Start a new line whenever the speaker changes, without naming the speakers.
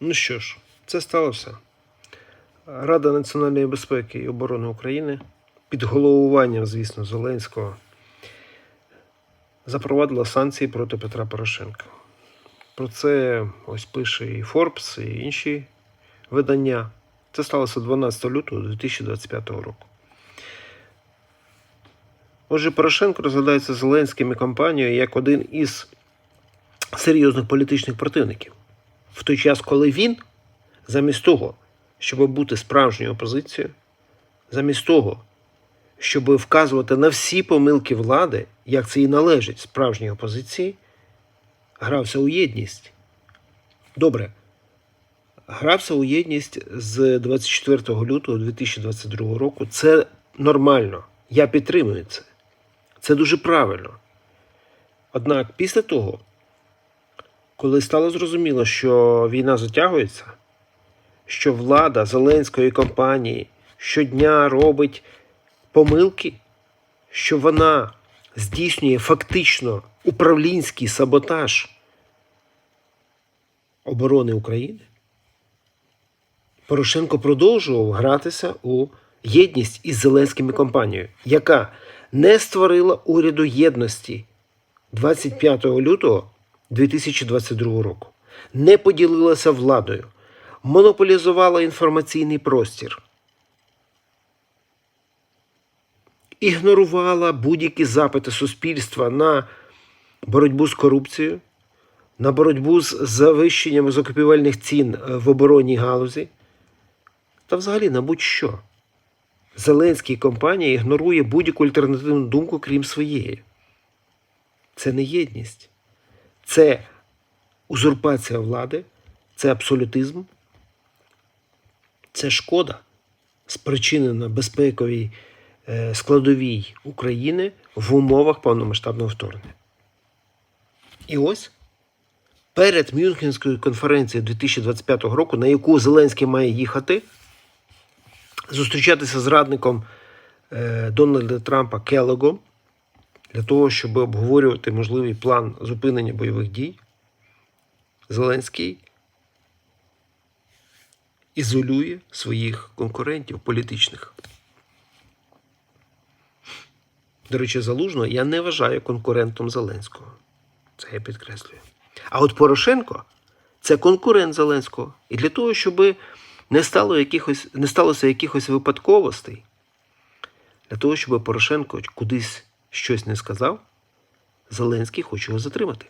Ну що ж, це сталося. Рада національної безпеки і оборони України під головуванням, звісно, Зеленського запровадила санкції проти Петра Порошенка. Про це ось пише і Forbes, і інші видання. Це сталося 12 лютого 2025 року. Отже, Порошенко розглядається Зеленським і компанією як один із серйозних політичних противників. В той час, коли він, замість того, щоб бути справжньою опозицією, замість того, щоб вказувати на всі помилки влади, як це і належить справжній опозиції, грався у єдність. Добре. Грався у єдність з 24 лютого 2022 року. Це нормально. Я підтримую це. Це дуже правильно. Однак після того, коли стало зрозуміло, що війна затягується, що влада Зеленської компанії щодня робить помилки, що вона здійснює фактично управлінський саботаж оборони України, Порошенко продовжував гратися у єдність із Зеленським компанією, яка не створила уряду єдності 25 лютого 2022 року, не поділилася владою, монополізувала інформаційний простір, ігнорувала будь-які запити суспільства на боротьбу з корупцією, на боротьбу з завищенням закупівельних цін е, в оборонній галузі. Та взагалі на будь-що. Зеленський компанія ігнорує будь-яку альтернативну думку, крім своєї. Це не єдність, це узурпація влади, це абсолютизм, це шкода, спричинена безпековій е, складовій України в умовах повномасштабного вторгнення. І ось перед Мюнхенською конференцією 2025 року, на яку Зеленський має їхати, зустрічатися з радником е, Дональда Трампа Келлогом для того, щоб обговорювати можливий план зупинення бойових дій. Зеленський ізолює своїх конкурентів політичних. До речі, Залужного я не вважаю конкурентом Зеленського. Це я підкреслюю. А от Порошенко це конкурент Зеленського. І для того, щоб не, стало якихось, не сталося якихось випадковостей, для того, щоб Порошенко кудись щось не сказав, Зеленський хоче його затримати.